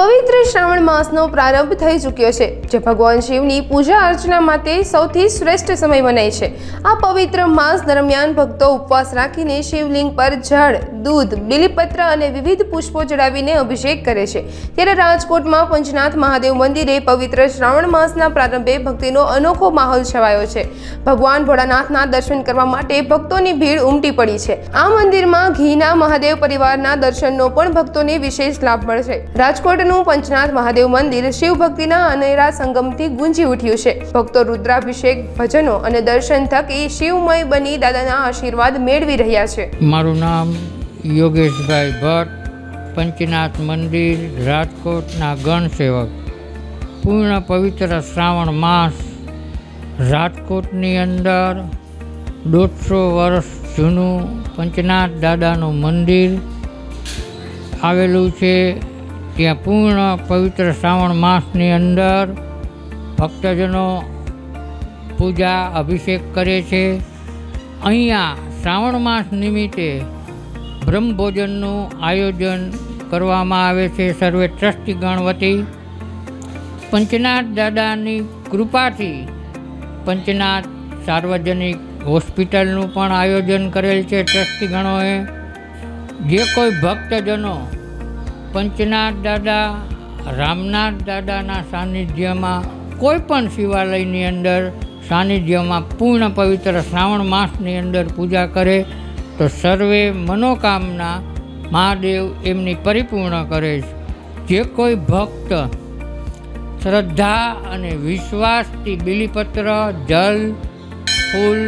પવિત્ર શ્રાવણ માસનો પ્રારંભ થઈ ચૂક્યો છે, જે ભગવાન શિવની પૂજા અર્ચના માટે સૌથી શ્રેષ્ઠ સમય મનાય છે. આ પવિત્ર માસ દરમિયાન ભક્તો ઉપવાસ રાખીને શિવલિંગ પર જળ, દૂધ, બિલીપત્ર અને વિવિધ પુષ્પો ચડાવીને અભિષેક કરે છે. ત્યારે રાજકોટમાં પંચનાથ મહાદેવ મંદિરે પવિત્ર શ્રાવણ માસના પ્રારંભે ભક્તિનો અનોખો માહોલ છવાયો છે. ભગવાન ભોળાનાથના દર્શન કરવા માટે ભક્તોની ભીડ ઉમટી પડી છે. આ મંદિરમાં ઘીના મહાદેવ પરિવારના દર્શનનો પણ ભક્તોને વિશેષ લાભ મળશે. રાજકોટનું પંચનાથ મહાદેવ મંદિર શિવ ભક્તિના અનેરા સંગમથી ગુંજી ઉઠ્યું છે. ભક્તો રુદ્રાભિષેક, ભજનો અને દર્શન થકી શિવમય બની દાદાના આશીર્વાદ મેળવી રહ્યા છે. મારું નામ યોગેશભાઈ ભટ્ટ, પંચનાથ મંદિર, રાજકોટના ગણ સેવક. પૂર્ણ પવિત્ર શ્રાવણ માસ રાજકોટની અંદર દોઢસો વર્ષ જૂનું પંચનાથ દાદાનું મંદિર આવેલું છે. ત્યાં પૂર્ણ પવિત્ર શ્રાવણ માસની અંદર ભક્તજનો પૂજા અભિષેક કરે છે. અહીંયા શ્રાવણ માસ નિમિત્તે બ્રહ્મભોજનનું આયોજન કરવામાં આવે છે સર્વે ટ્રસ્ટી વતી પંચનાથ દાદાની કૃપાથી પંચનાથ સાર્વજનિક હોસ્પિટલનું પણ આયોજન કરેલ છે ટ્રસ્ટી ગણોએ. જે કોઈ ભક્તજનો પંચનાથ દાદા, રામનાથ દાદાના સાનિધ્યમાં કોઈ પણ શિવાલયની અંદર સાનિધ્યમાં પૂર્ણ પવિત્ર શ્રાવણ માસની અંદર પૂજા કરે, તો સર્વે મનોકામના મહાદેવ એમની પરિપૂર્ણ કરે છે. જે કોઈ ભક્ત શ્રદ્ધા અને વિશ્વાસથી બિલીપત્ર, જલ, ફૂલ,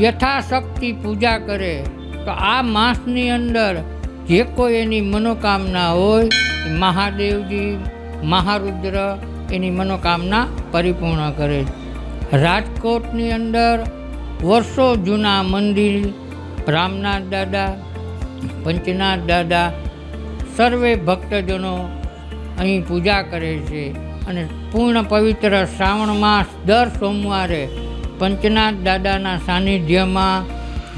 યથાશક્તિ પૂજા કરે, તો આ માસની અંદર જે કોઈ એની મનોકામના હોય મહાદેવજી, મહારુદ્ર એની મનોકામના પરિપૂર્ણ કરે છે. રાજકોટની અંદર વર્ષો જૂના મંદિર, રામનાથ દાદા, પંચનાથ દાદા, સર્વે ભક્તજનો અહીં પૂજા કરે છે અને પૂર્ણ પવિત્ર શ્રાવણ માસ દર સોમવારે પંચનાથ દાદાના સાનિધ્યમાં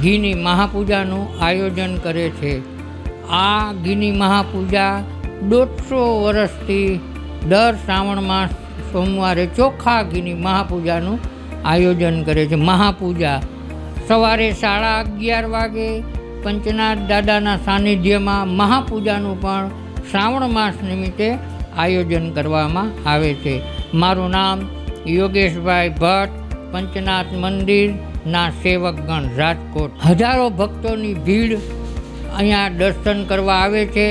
ઘીની મહાપૂજાનું આયોજન કરે છે. આ ગિની મહાપૂજા દોઢસો વર્ષથી દર શ્રાવણ માસ સોમવારે ચોખ્ખા ગિની મહાપૂજાનું આયોજન કરે છે. મહાપૂજા સવારે સાડા અગિયાર વાગે પંચનાથ દાદાના સાનિધ્યમાં મહાપૂજાનું પણ શ્રાવણ માસ નિમિત્તે આયોજન કરવામાં આવે છે. મારું નામ યોગેશભાઈ ભટ્ટ, પંચનાથ મંદિરના સેવકગણ રાજકોટ. હજારો ભક્તોની ભીડ અહીંયા દર્શન કરવા આવે છે.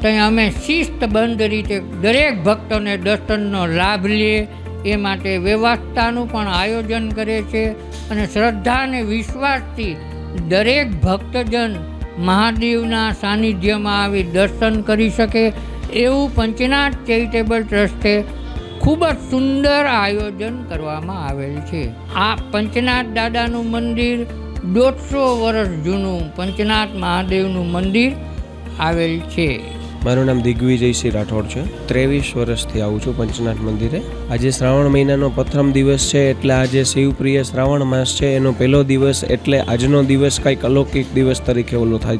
ત્યાં અમે શિસ્તબંધ રીતે દરેક ભક્તોને દર્શનનો લાભ લે એ માટે વ્યવસ્થાનું પણ આયોજન કરે છે અને શ્રદ્ધા અને વિશ્વાસથી દરેક ભક્તજન મહાદેવના સાનિધ્યમાં આવી દર્શન કરી શકે એવું પંચનાથ ચેરિટેબલ ટ્રસ્ટે ખૂબ જ સુંદર આયોજન કરવામાં આવેલ છે. આ પંચનાથ દાદાનું મંદિર દોઢસો વર્ષ જૂનું પંચનાથ મહાદેવનું મંદિર આવેલ છે. મારું નામ દિગ્વિજયસિંહ રાઠોડ છે. ત્રેવીસ વર્ષથી આવું છું પંચનાથ મંદિરે. આજે શ્રાવણ મહિનાનો પ્રથમ દિવસ છે એટલે આજે શિવપ્રિય શ્રાવણ માસ છે. એનો પહેલો દિવસ એટલે આજનો દિવસ કંઈક અલૌકિક દિવસ તરીકે ઓલો થાય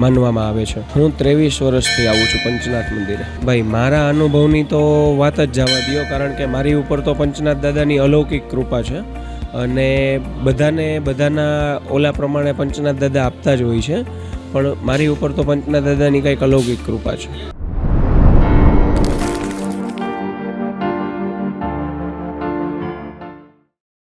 માનવામાં આવે છે. હું ત્રેવીસ વર્ષથી આવું છું પંચનાથ મંદિરે. ભાઈ, મારા અનુભવની તો વાત જ જવા દો કારણ કે મારી ઉપર તો પંચનાથ દાદાની અલૌકિક કૃપા છે. અને બધાને, બધાના ઓલા પ્રમાણે પંચનાથ દાદા આપતા જ હોય છે. પણ મારી ઉપર તો પંચનાથ દાદાની કંઈક અલૌકિક કૃપા છે.